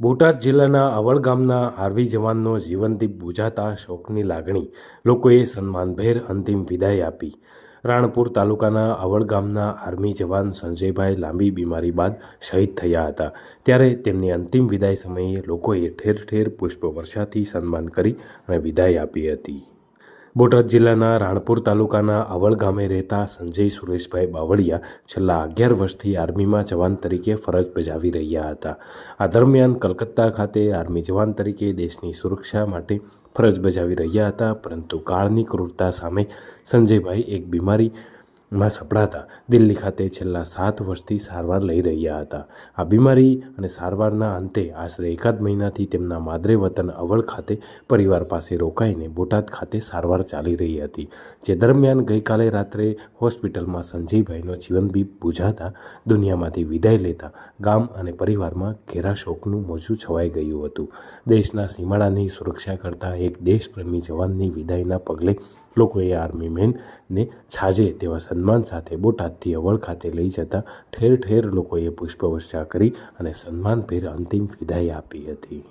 બોટાદ જિલ્લાના અવળ ગામના આર્મી જવાનનો જીવનદીપ બુજાતા શોકની લાગણી લોકોએ સન્માનભેર અંતિમ વિદાય આપી. રાણપુર તાલુકાના અવળ ગામના આર્મી જવાન સંજયભાઈ લાંબી બીમારી બાદ શહીદ થયા હતા. ત્યારે તેમની અંતિમ વિદાય સમયે લોકોએ ઠેર ઠેર પુષ્પવર્ષાથી સન્માન કરી અને વિદાય આપી હતી. બોટાદ જિલ્લાના રાણપુર તાલુકાના અવળ ગામે રહેતા સંજય સુરેશભાઈ બાવળિયા છેલ્લા અગિયાર વર્ષથી આર્મીમાં જવાન તરીકે ફરજ બજાવી રહ્યા હતા. આ દરમિયાન કલકત્તા ખાતે આર્મી જવાન તરીકે દેશની સુરક્ષા માટે ફરજ બજાવી રહ્યા હતા, પરંતુ કાળની ક્રૂરતા સામે સંજયભાઈ એક બીમારીમાં સપડાતા દિલ્હી ખાતે છેલ્લા સાત વર્ષથી સારવાર લઈ રહ્યા હતા. આ બીમારી અને સારવારના અંતે આશરે એકાદ મહિનાથી તેમના માદરે વતન અવળ ખાતે પરિવાર પાસે રોકાઈને બોટાદ ખાતે સારવાર ચાલી રહી હતી. જે દરમિયાન ગઈકાલે રાત્રે હોસ્પિટલમાં સંજયભાઈનો જીવનબીપ બુઝાતા દુનિયામાંથી વિદાય લેતા ગામ અને પરિવારમાં ઘેરા શોકનું મોજું છવાઈ ગયું હતું. દેશના સીમાડાની સુરક્ષા કરતા એક દેશપ્રેમી જવાનની વિદાયના પગલે લોકોએ આર્મી મેનને છાજે તેવા સન્માન સાથે બોટાદથી અવળ ખાતે લઈ જતા ઠેર ઠેર લોકોએ પુષ્પવર્ષા કરી અને સન્માનભેર અંતિમ વિદાય આપી હતી.